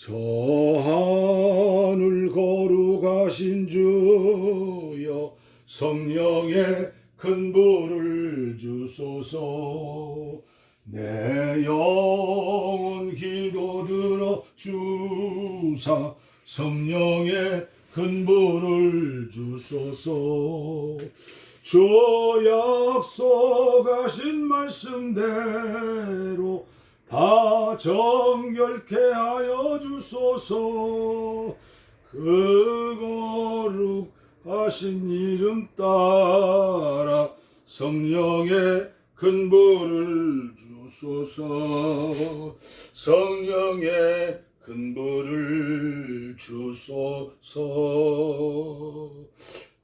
저 하늘 거룩하신 주여 성령의 큰 불을 주소서. 내 영혼 기도 들어 주사 성령의 큰 불을 주소서. 주 약속하신 말씀대로 다 정결케 하여 주소서. 그 거룩하신 이름 따라 성령의 큰 불을 주소서. 성령의 큰 불을 주소서.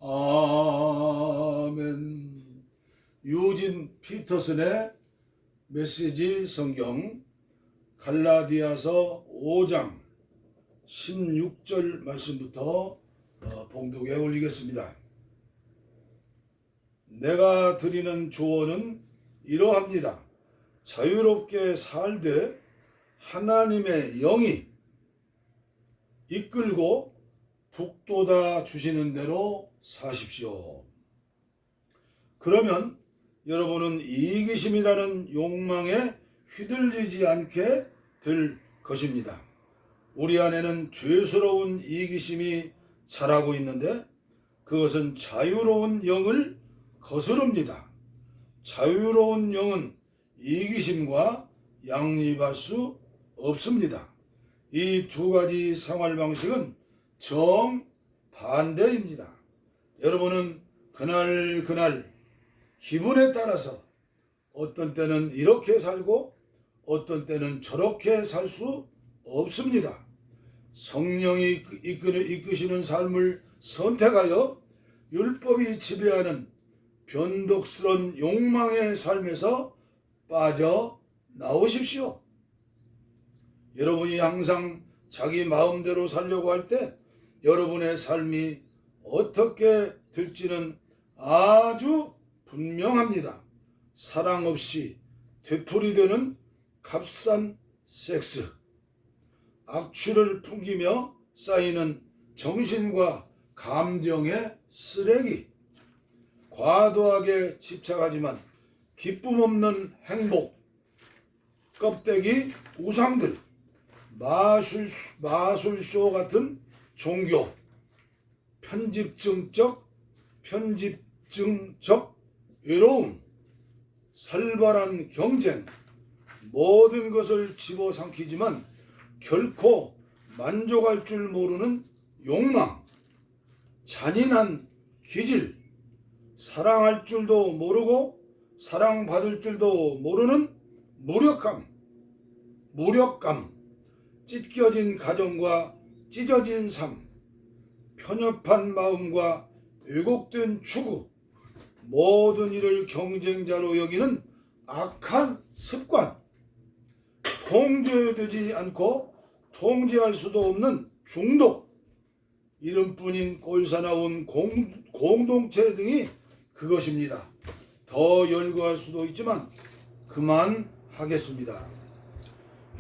아멘. 유진 피터슨의 메시지 성경 갈라디아서 5장 16절 말씀부터 어, 봉독에 올리겠습니다. 내가 드리는 조언은 이러합니다. 자유롭게 살되 하나님의 영이 이끌고 북돋아 주시는 대로 사십시오. 그러면 여러분은 이기심이라는 욕망에 휘둘리지 않게 될 것입니다. 우리 안에는 죄스러운 이기심이 자라고 있는데 그것은 자유로운 영을 거스릅니다. 자유로운 영은 이기심과 양립할 수 없습니다. 이 두 가지 생활 방식은 정반대입니다. 여러분은 그날 그날 기분에 따라서 어떤 때는 이렇게 살고 어떤 때는 저렇게 살 수 없습니다. 성령이 이끌, 이끄시는 삶을 선택하여 율법이 지배하는 변덕스런 욕망의 삶에서 빠져 나오십시오. 여러분이 항상 자기 마음대로 살려고 할 때 여러분의 삶이 어떻게 될지는 아주 분명합니다. 사랑 없이 되풀이되는 값싼 섹스, 악취를 풍기며 쌓이는 정신과 감정의 쓰레기, 과도하게 집착하지만 기쁨 없는 행복, 껍데기 우상들, 마술, 마술쇼 같은 종교, 편집증적, 편집증적 외로움, 살벌한 경쟁, 모든 것을 집어삼키지만 결코 만족할 줄 모르는 욕망, 잔인한 기질, 사랑할 줄도 모르고 사랑받을 줄도 모르는 무력감, 무력감, 찢겨진 가정과 찢어진 삶, 편협한 마음과 왜곡된 추구, 모든 일을 경쟁자로 여기는 악한 습관, 통제되지 않고 통제할 수도 없는 중독, 이름뿐인 꼴사나운 공, 공동체 등이 그것입니다. 더 열거할 수도 있지만 그만 하겠습니다.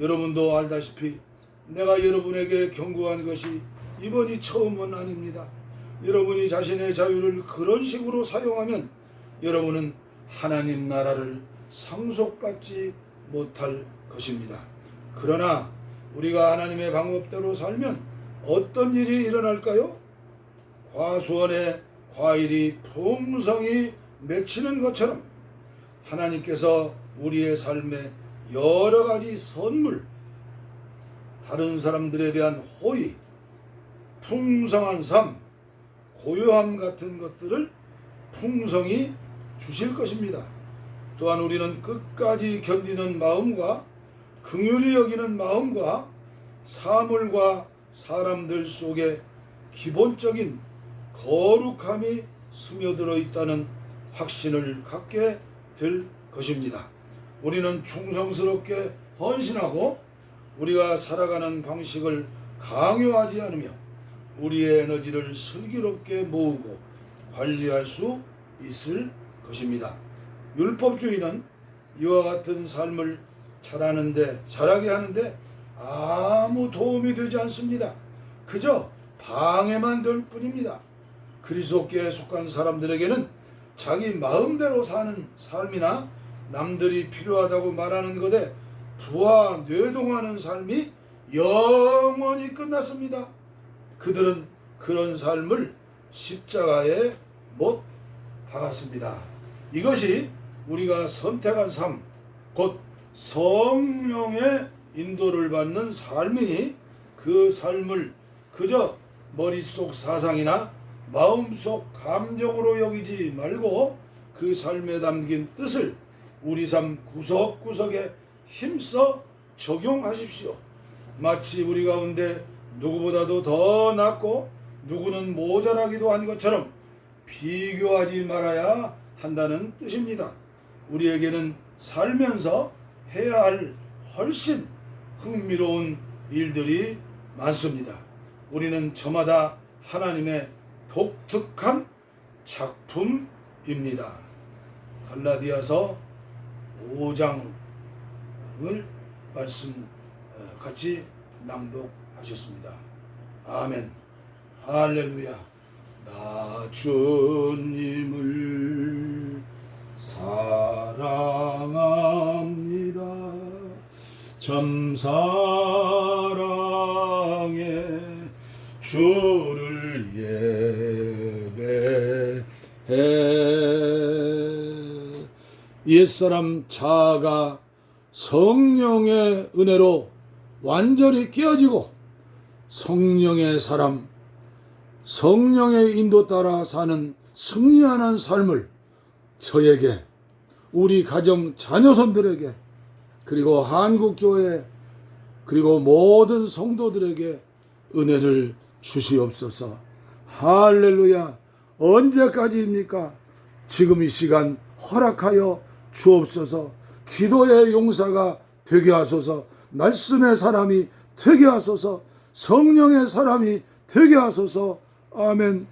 여러분도 알다시피 내가 여러분에게 경고한 것이 이번이 처음은 아닙니다. 여러분이 자신의 자유를 그런 식으로 사용하면 여러분은 하나님 나라를 상속받지 못할 것입니다. 그러나 우리가 하나님의 방법대로 살면 어떤 일이 일어날까요? 과수원에 과일이 풍성히 맺히는 것처럼 하나님께서 우리의 삶에 여러 가지 선물, 다른 사람들에 대한 호의, 풍성한 삶, 고요함 같은 것들을 풍성히 주실 것입니다. 또한 우리는 끝까지 견디는 마음과 긍휼히 여기는 마음과 사물과 사람들 속에 기본적인 거룩함이 스며들어 있다는 확신을 갖게 될 것입니다. 우리는 충성스럽게 헌신하고 우리가 살아가는 방식을 강요하지 않으며 우리의 에너지를 슬기롭게 모으고 관리할 수 있을 것입니다. 율법주의는 이와 같은 삶을 잘하는데 잘하게 하는데 아무 도움이 되지 않습니다. 그저 방해만 될 뿐입니다. 그리스도께 속한 사람들에게는 자기 마음대로 사는 삶이나 남들이 필요하다고 말하는 것에 부하 뇌동하는 삶이 영원히 끝났습니다. 그들은 그런 삶을 십자가에 못 박았습니다. 이것이 우리가 선택한 삶, 곧 성령의 인도를 받는 삶이니 그 삶을 그저 머릿속 사상이나 마음속 감정으로 여기지 말고 그 삶에 담긴 뜻을 우리 삶 구석구석에 힘써 적용하십시오. 마치 우리 가운데 누구보다도 더 낫고 누구는 모자라기도 한 것처럼 비교하지 말아야 한다는 뜻입니다. 우리에게는 살면서 해야 할 훨씬 흥미로운 일들이 많습니다. 우리는 저마다 하나님의 독특한 작품입니다. 갈라디아서 5장을 말씀 어, 같이 낭독하셨습니다. 아멘. 할렐루야. 나 주님을 사랑합니다. 참 사랑해 주를 예배해 옛사람 자아가 성령의 은혜로 완전히 깨어지고 성령의 사람 성령의 인도 따라 사는 승리하는 삶을 저에게 우리 가정 자녀손들에게 그리고 한국 교회 그리고 모든 성도들에게 은혜를 주시옵소서. 할렐루야. 언제까지입니까? 지금 이 시간 허락하여 주옵소서. 기도의 용사가 되게 하소서. 말씀의 사람이 되게 하소서. 성령의 사람이 되게 하소서. 아멘.